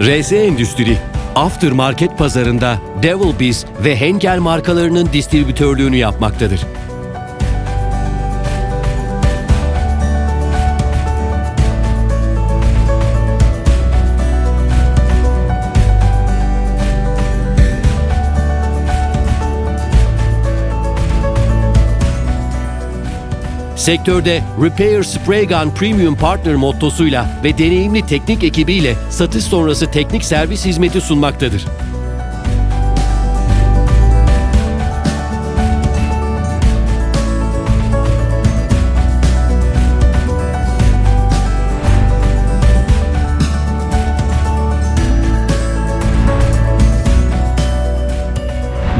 RS Endüstri, aftermarket pazarında Devil Biz ve Henkel markalarının distribütörlüğünü yapmaktadır. Sektörde Repair Spray Gun Premium Partner mottosuyla ve deneyimli teknik ekibiyle satış sonrası teknik servis hizmeti sunmaktadır.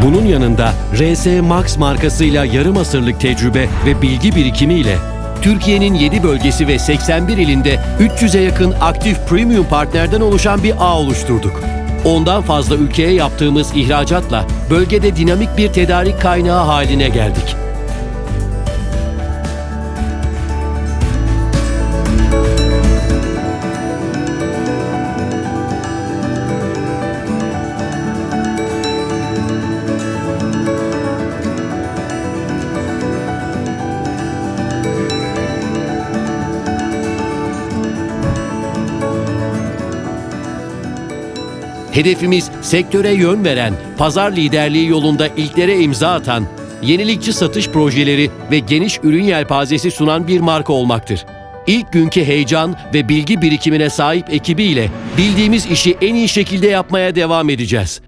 Bunun yanında RS Max markasıyla yarım asırlık tecrübe ve bilgi birikimiyle Türkiye'nin 7 bölgesi ve 81 ilinde 300'e yakın aktif premium partnerden oluşan bir ağ oluşturduk. Ondan fazla ülkeye yaptığımız ihracatla bölgede dinamik bir tedarik kaynağı haline geldik. Hedefimiz sektöre yön veren, pazar liderliği yolunda ilklere imza atan, yenilikçi satış projeleri ve geniş ürün yelpazesi sunan bir marka olmaktır. İlk günkü heyecan ve bilgi birikimine sahip ekibiyle bildiğimiz işi en iyi şekilde yapmaya devam edeceğiz.